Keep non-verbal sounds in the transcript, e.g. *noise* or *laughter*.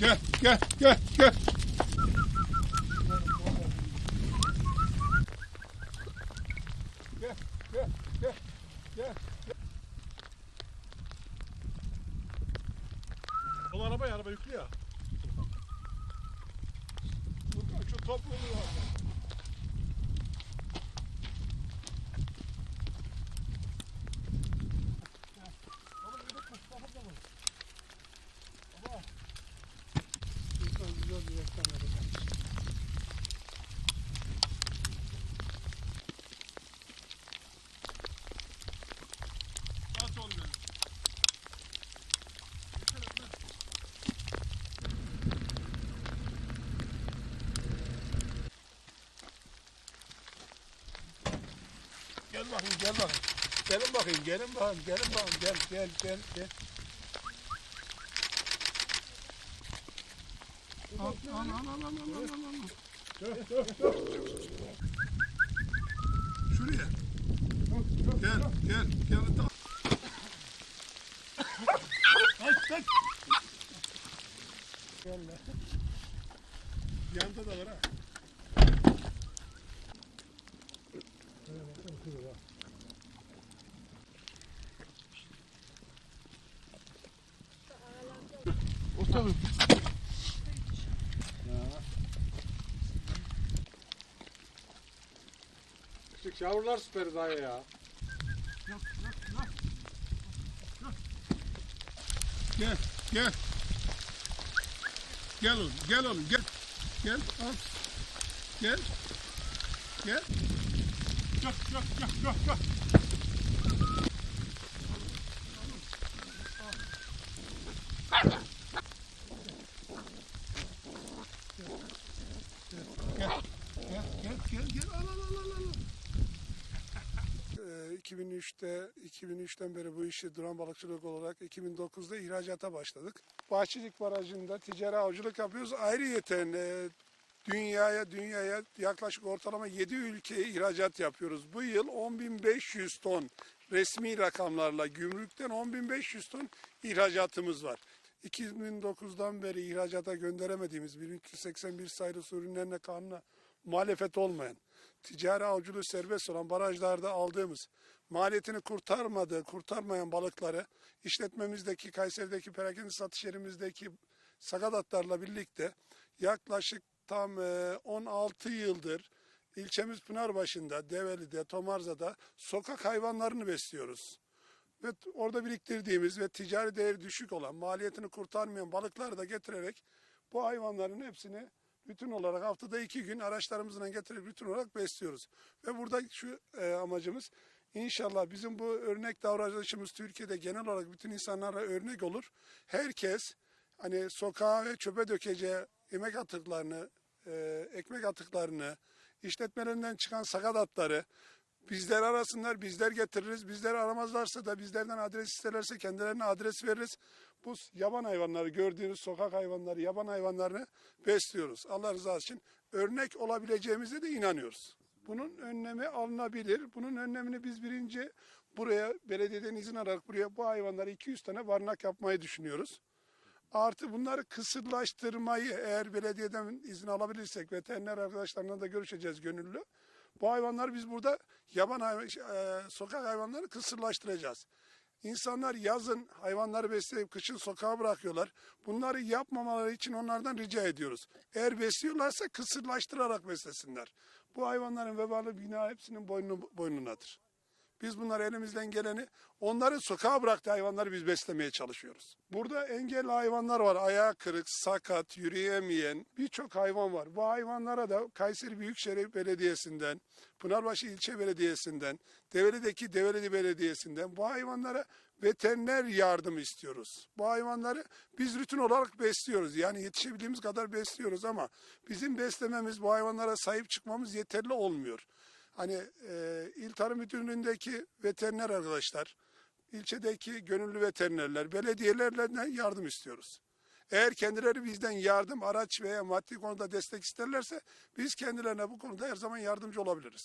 Gel gel gel. Gel gel gel gel. O araba ya araba yüklü ya. Furkan şu topluluğu bakayım gel bakayım. Gelin bakayım gelin bakayım gelin bakayım gel gel gel gel. Al al al al al al al al. Dur dur dur. Şuraya. Gel gel gel. Kaç kaç. Gel. Yanda da var ha. Otur. Küçük yavrular süper dayı ya. Gel, gel. Gel oğlum, gel oğlum, gel. Gel, al. Gel. Gel. Gel, gel, gel, gel, gel. Gel, gel, gel, gel, gel, al, al, al, al, al. *laughs* Ee, 2003'te 2003'ten beri bu işi duran balıkçılık olarak 2009'da ihracata başladık. Bahçelik Barajı'nda ticari avcılık yapıyoruz. Ayrıyeten e, dünyaya dünyaya yaklaşık ortalama 7 ülkeye ihracat yapıyoruz. Bu yıl 10.500 ton resmi rakamlarla gümrükten 10.500 ton ihracatımız var. 2009'dan beri ihracata gönderemediğimiz 1281 sayılı ürünlerine kanuna muhalefet olmayan, ticari avcılığı serbest olan barajlarda aldığımız, maliyetini kurtarmadığı, kurtarmayan balıkları işletmemizdeki, Kayseri'deki perakende satış yerimizdeki sakatatlarla birlikte yaklaşık tam e, 16 yıldır ilçemiz Pınarbaşı'nda, Develi'de, Tomarza'da sokak hayvanlarını besliyoruz. Ve orada biriktirdiğimiz ve ticari değeri düşük olan, maliyetini kurtarmayan balıkları da getirerek bu hayvanların hepsini bütün olarak haftada iki gün araçlarımızla getirip bütün olarak besliyoruz. Ve burada şu e, amacımız inşallah bizim bu örnek davranışımız Türkiye'de genel olarak bütün insanlara örnek olur. Herkes hani sokağa ve çöpe dökeceği yemek atıklarını, e, ekmek atıklarını, işletmelerinden çıkan sakat atları bizler arasınlar, bizler getiririz. Bizleri aramazlarsa da bizlerden adres isterlerse kendilerine adres veririz. Bu yaban hayvanları gördüğünüz sokak hayvanları, yaban hayvanlarını besliyoruz. Allah rızası için örnek olabileceğimize de inanıyoruz. Bunun önlemi alınabilir. Bunun önlemini biz birinci buraya belediyeden izin alarak buraya bu hayvanlara 200 tane barınak yapmayı düşünüyoruz. Artı bunları kısırlaştırmayı eğer belediyeden izin alabilirsek veteriner arkadaşlarla da görüşeceğiz gönüllü. Bu hayvanları biz burada yaban hayvan, e, sokak hayvanları kısırlaştıracağız. İnsanlar yazın hayvanları besleyip kışın sokağa bırakıyorlar. Bunları yapmamaları için onlardan rica ediyoruz. Eğer besliyorlarsa kısırlaştırarak beslesinler. Bu hayvanların vebalı bina hepsinin boynu, boynunadır. Biz bunlar elimizden geleni onların sokağa bıraktığı hayvanları biz beslemeye çalışıyoruz. Burada engelli hayvanlar var. Ayağı kırık, sakat, yürüyemeyen birçok hayvan var. Bu hayvanlara da Kayseri Büyükşehir Belediyesi'nden, Pınarbaşı İlçe Belediyesi'nden, Develi'deki Develi Belediyesi'nden bu hayvanlara veteriner yardım istiyoruz. Bu hayvanları biz rutin olarak besliyoruz. Yani yetişebildiğimiz kadar besliyoruz ama bizim beslememiz, bu hayvanlara sahip çıkmamız yeterli olmuyor. Hani e, İl Tarım Müdürlüğü'ndeki veteriner arkadaşlar, ilçedeki gönüllü veterinerler, belediyelerden yardım istiyoruz. Eğer kendileri bizden yardım, araç veya maddi konuda destek isterlerse biz kendilerine bu konuda her zaman yardımcı olabiliriz.